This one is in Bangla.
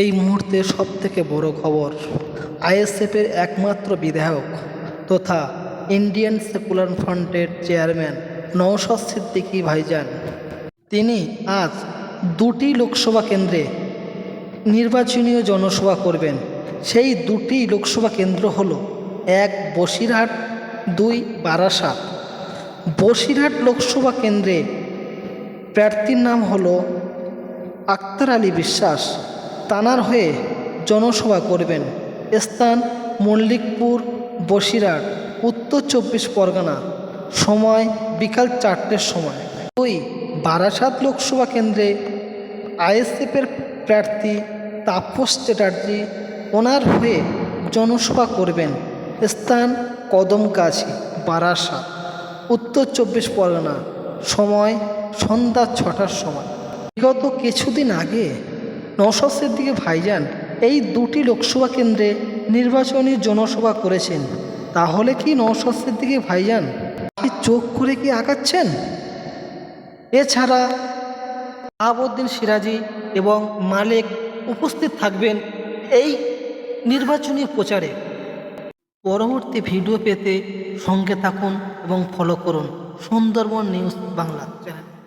এই মুহূর্তে সবথেকে বড় খবর আইএসএফের একমাত্র বিধায়ক তথা ইন্ডিয়ান সেকুলার ফ্রন্টের চেয়ারম্যান নওশাদ সিদ্দিকী ভাইজান। তিনি আজ দুটি লোকসভা কেন্দ্রে নির্বাচনীয় জনসভা করবেন। সেই দুটি লোকসভা কেন্দ্র হল এক বসিরহাট, দুই বারাসাত। বসিরহাট লোকসভা কেন্দ্রে প্রার্থীর নাম হলো আক্তার আলী বিশ্বাস। তানার হয়ে জনসভা করবেন। স্থান মল্লিকপুর, বসিরহাট, উত্তর চব্বিশ পরগনা। সময় বিকাল চারটের সময়। ওই বারাসাত লোকসভা কেন্দ্রে আইএসএফের প্রার্থী তাপস চ্যাটার্জি ওনার হয়ে জনসভা করবেন। স্থান কদমগাছি, বারাসাত, উত্তর চব্বিশ পরগনা। সময় সন্ধ্যা ছটার সময়। বিগত কিছুদিন আগে নশস্যের দিকে ভাইজান এই দুটি লোকসভা কেন্দ্রে নির্বাচনী জনসভা করেছেন। তাহলে কি নশস্যের দিকে ভাইজান কি চোখ করে কি আঁকাচ্ছেন এছাড়া আবুদ্দিন সিরাজি এবং মালিক উপস্থিত থাকবেন এই নির্বাচনী প্রচারে। পরবর্তী ভিডিও পেতে সঙ্গে থাকুন এবং ফলো করুন সুন্দরবন নিউজ বাংলা চ্যানেল।